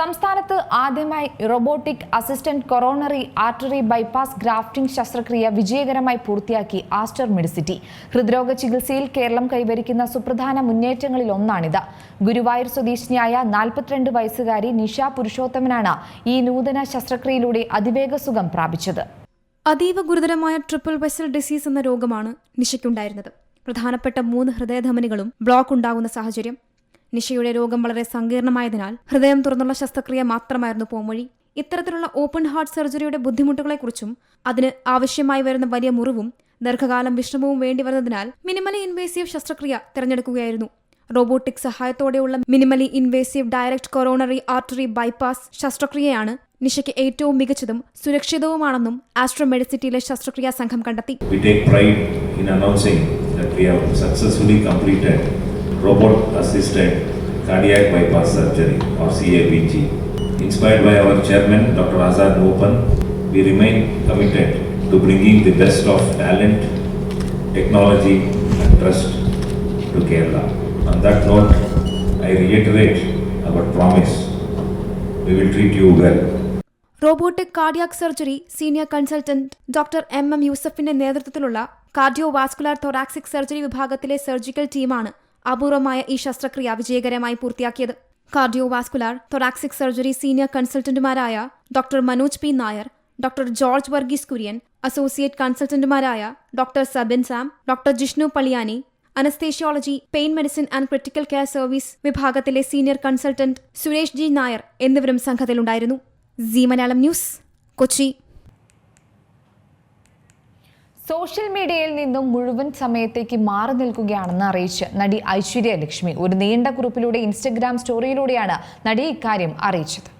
സംസ്ഥാനത്ത് ആദ്യമായി robotic assistant coronary artery bypass grafting ശസ്ത്രക്രിയ വിജയകരമായി പൂർത്തിയാക്കി ആസ്റ്റർ മെഡിസിറ്റി. ഹൃദ്രോഗ ചികിത്സയിൽ കേരളം കൈവരിക്കുന്ന സുപ്രധാന മുന്നേറ്റങ്ങളിൽ ഒന്നാണിത്. ഗുരുവായൂർ സ്വദേശിനിയായ നാൽപ്പത്തിരണ്ട് വയസ്സുകാരി നിഷ പുരുഷോത്തമനാണ് ഈ നൂതന ശസ്ത്രക്രിയയിലൂടെ അതിവേഗ സുഖം പ്രാപിച്ചത്. അതീവ ഗുരുതരമായ ട്രിപ്പിൾ വെസൽ ഡിസീസ് എന്ന രോഗമാണ് നിഷയ്ക്കുണ്ടായിരുന്നത്. പ്രധാനപ്പെട്ട മൂന്ന് ഹൃദയധമനികളും ബ്ലോക്ക് ഉണ്ടാകുന്ന സാഹചര്യം നിഷയുടെ രോഗം വളരെ സങ്കീർണമായതിനാൽ ഹൃദയം തുറന്നുള്ള ശസ്ത്രക്രിയ മാത്രമായിരുന്നു പോംവഴി. ഇത്തരത്തിലുള്ള ഓപ്പൺ ഹാർട്ട് സർജറിയുടെ ബുദ്ധിമുട്ടുകളെക്കുറിച്ചും അതിന് ആവശ്യമായി വരുന്ന വലിയ മുറിവും ദീർഘകാലം വിശ്രമവും വേണ്ടി വരുന്നതിനാൽ മിനിമലി ഇൻവേസീവ് ശസ്ത്രക്രിയ തിരഞ്ഞെടുക്കുകയായിരുന്നു. Robotic സഹായത്തോടെയുള്ള minimally invasive direct coronary artery bypass ശസ്ത്രക്രിയയാണ് നിഷയ്ക്ക് ഏറ്റവും മികച്ചതും സുരക്ഷിതവുമാണെന്നും ആസ്ട്രോ മെഡിസിറ്റിയിലെ ശസ്ത്രക്രിയാ സംഘം കണ്ടെത്തി. We take pride in announcing that we have successfully completed robot assisted cardiac bypass surgery or CABG. Inspired by our chairman Dr. Azad Mopan, we remain committed to bringing the best of talent, technology and trust to Kerala. On that note, I reiterate our promise. We will treat you well. Robotic cardiac surgery senior consultant doctor M M യൂസഫിന്റെ നേതൃത്വത്തിലുള്ള cardio vascular thoracic surgery വിഭാഗത്തിലെ surgical ടീമാണ് അപൂർവമായ ഈ ശസ്ത്രക്രിയ വിജയകരമായി പൂർത്തിയാക്കിയത്. Cardio vascular thoracic surgery senior കൺസൾട്ടന്റുമാരായ doctor Manoj P. Nair doctor George Varghese Kurian associate കൺസൾട്ടന്റുമാരായ doctor Sabin Sam doctor Jishnu Paliyani anaesthesiology pain medicine and critical care service വിഭാഗത്തിലെ senior consultant Suresh G. Nair എന്നിവരും സംഘത്തിലുണ്ടായിരുന്നു. Zee Malayalam news Kochi. Social മീഡിയയിൽ നിന്നും മുഴുവൻ സമയത്തേക്ക് മാറി നിൽക്കുകയാണെന്ന് അറിയിച്ച് നടി ഐശ്വര്യ ലക്ഷ്മി ഒരു നീണ്ട കുറിപ്പിലൂടെ ഇൻസ്റ്റഗ്രാം സ്റ്റോറിയിലൂടെയാണ് നടി ഇക്കാര്യം അറിയിച്ചത്.